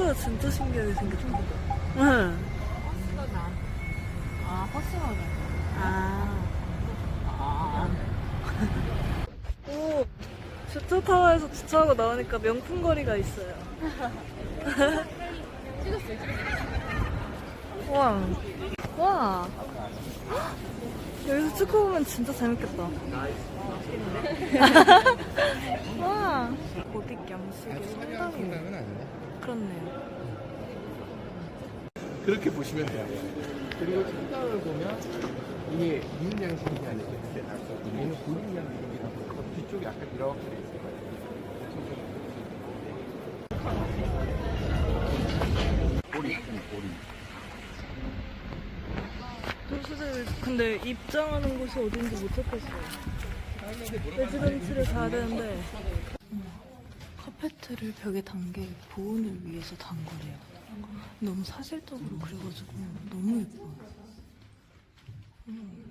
버스가 진짜 신기하게 생겼다. 응. 아, 버스가 아. 아. 오, 주차타워에서 주차하고 나오니까 명품 거리가 있어요. 와, 와. 여기서 축구 보면 진짜 재밌겠다. 와, 고딕 양식이 상당히 그렇네요. 그렇게 보시면 돼요. 그리고 책상을 보면 이게 미음 양식이 아니고 이렇게 나서 얘는 고림 양식이라고 해서 뒤쪽이 약간 이렇게 돼 있어요. 꼬리, 꼬리. 도수들 근데 입장하는 곳이 어딘지 못 찾겠어요. 레지던트를 가야 되는데 카페트를 벽에 단게 보온을 위해서 단 거래요. 너무 사실적으로 그래가지고 너무 예뻐요. 음.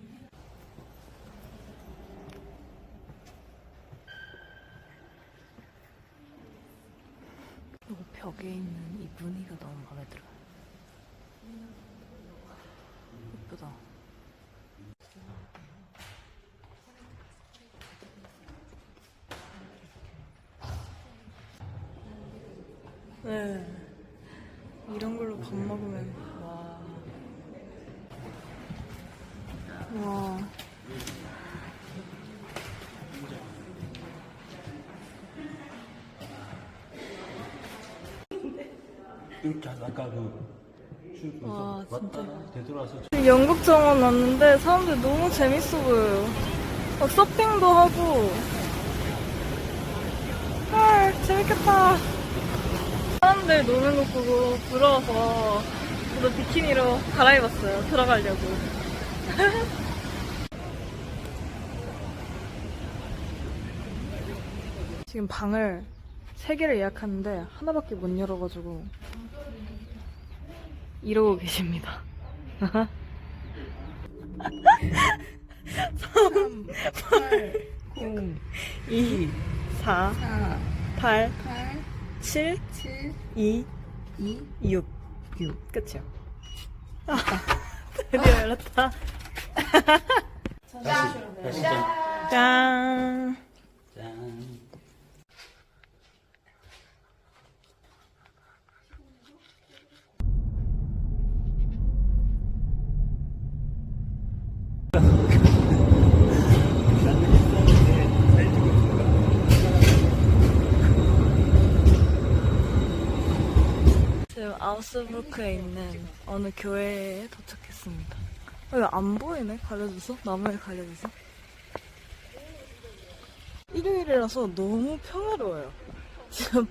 벽에 있는 이 무늬가 너무 마음에 들어요. 예쁘다. 네. 이런 걸로 밥 먹으면 와. 와. 이렇게 아까 그 와, 진짜. 되돌아서 영국 정원 왔는데 사람들 너무 재밌어 보여요. 막 서핑도 하고. 헐, 재밌겠다. 사람들 노는 거 보고 부러워서 저도 비키니로 갈아입었어요. 들어가려고. 지금 방을 세 개를 예약하는데 하나밖에 못 열어가지고 이러고 계십니다. 3, 8, 0, 2, 4, 8, 7, 7, 2, 2, 6. 6. 끝이요. 아, 드디어 열었다. 다시 짠. 짠. 짠. 지금 아우스부르크에 있는 어느 교회에 도착했습니다. 어, 왜안 보이네? 가려줘서? 나무에 가려줘서? 일요일이라서 너무 평화로워요. 지금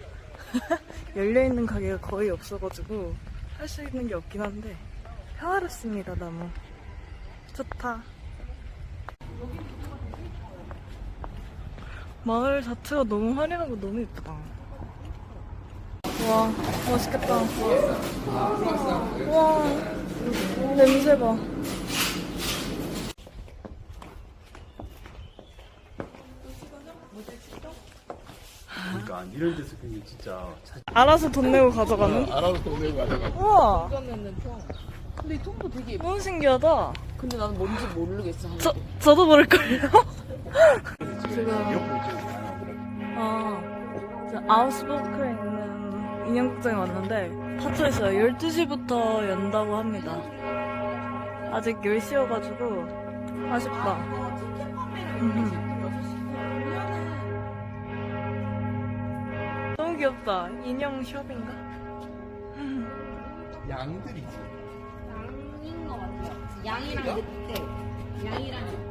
열려있는 가게가 거의 없어가지고 할 수 있는 게 없긴 한데 평화롭습니다, 너무. 좋다. 마을 자체가 너무 화려하고 너무 예쁘다. 와, 맛있겠다. 와, 냄새 봐. 그러니까 이런 데서 그게 진짜 사- 알아서 돈 내고 가져가는? 알아서 동네 가다가 우와, 이거면은 통. 근데 이 통도 되게 예뻐. 너무 신기하다. 근데 나는 뭔지 모르겠어. 저, 저도 모를걸요? 지금. 아, 아우스부르크에 있는 인형극장에 왔는데 닫혀있어요. 12시부터 연다고 합니다. 아직 10시여가지고 아쉽다. 음. 너무 귀엽다. 인형 숍인가? 양들이지. 양인 것 같아요. 양이랑 늑대. 양이랑 늑대.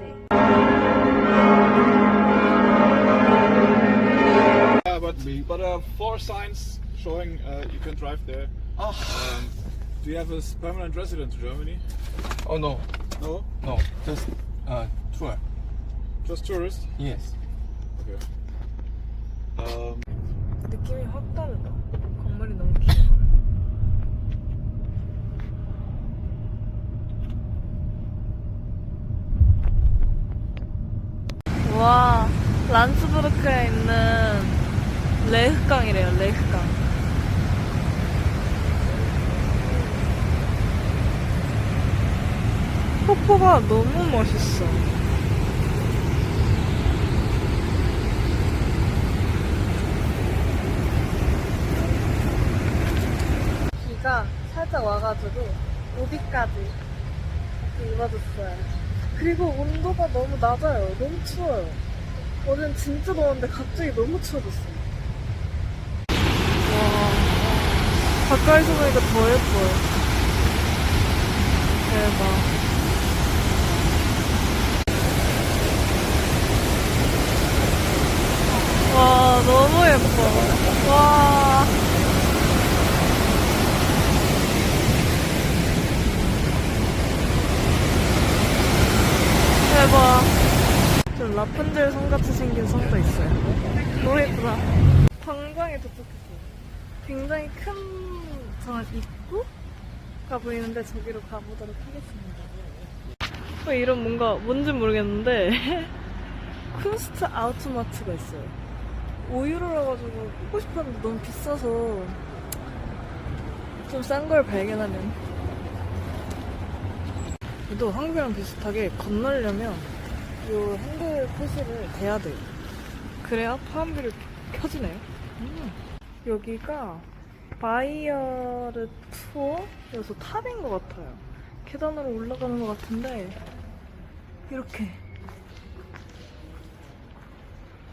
But but uh, four signs showing uh, you can drive there. 아, Um, do you have a permanent resident to Germany? oh no, No, no, just uh tour. just tourist. Yes. Okay. Um, 느낌이 확 다르다. 건물이 너무 길어. 와, 란스부르크에 있는 레흐강이래요, 레흐강. 폭포가 너무 멋있어. 비가 살짝 와가지고 우비까지 입어줬어요. 그리고 온도가 너무 낮아요. 너무 추워요. 어제는 진짜 더웠는데 갑자기 너무 추워졌어요. 와, 가까이서 보니까 더 예뻐요. 대박. 와, 너무 예뻐. 와. 대박. 좀 라푼젤 성 같이 생긴 성도 있어요. 너무 예쁘다. 광장에 도착했어요. 굉장히 큰 정말 입구가 보이는데 저기로 가보도록 하겠습니다. 어, 이런 뭔가 뭔지 모르겠는데 쿤스트 아우트마트가 있어요. 5유로라 가지고 보고 싶었는데 너무 비싸서 좀 싼 걸 발견하면 또 한국이랑 비슷하게 건너려면 요 핸들 표시를 대야 돼요. 그래야 파란불이 켜지네요. 음. 여기가 바이어르 투어여서 탑인 것 같아요. 계단으로 올라가는 것 같은데 이렇게.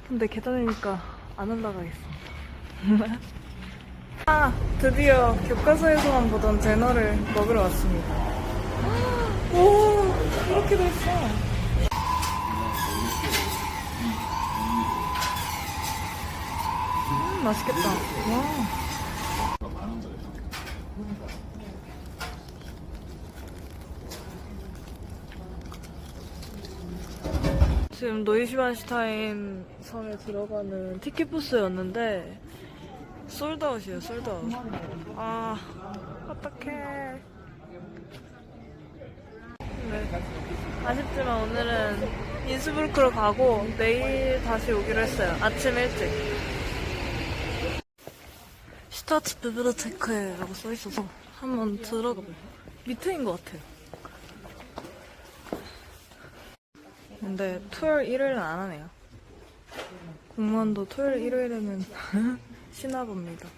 근데 계단이니까 안 올라가겠습니다. 아 드디어 교과서에서만 보던 제너를 먹으러 왔습니다. 오 이렇게 됐어. 음, 맛있겠다. 와. 지금 노이슈반슈타인 섬에 들어가는 티켓 부스였는데 솔드아웃이에요, 솔드아웃. 아, 어떡해. 네. 아쉽지만 오늘은 인스부르크로 가고 내일 다시 오기로 했어요. 아침 일찍. 슈타츠 비브르테크라고 써있어서 한번 들어가 봐요. 밑에인 것 같아요. 근데 토요일, 일요일은 안 하네요. 공무원도 토요일, 일요일에는 쉬나 봅니다.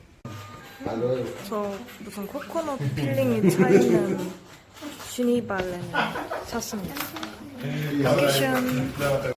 저 무슨 코코넛 필링이 차있는 슈니발렌을 샀습니다. 쿠션.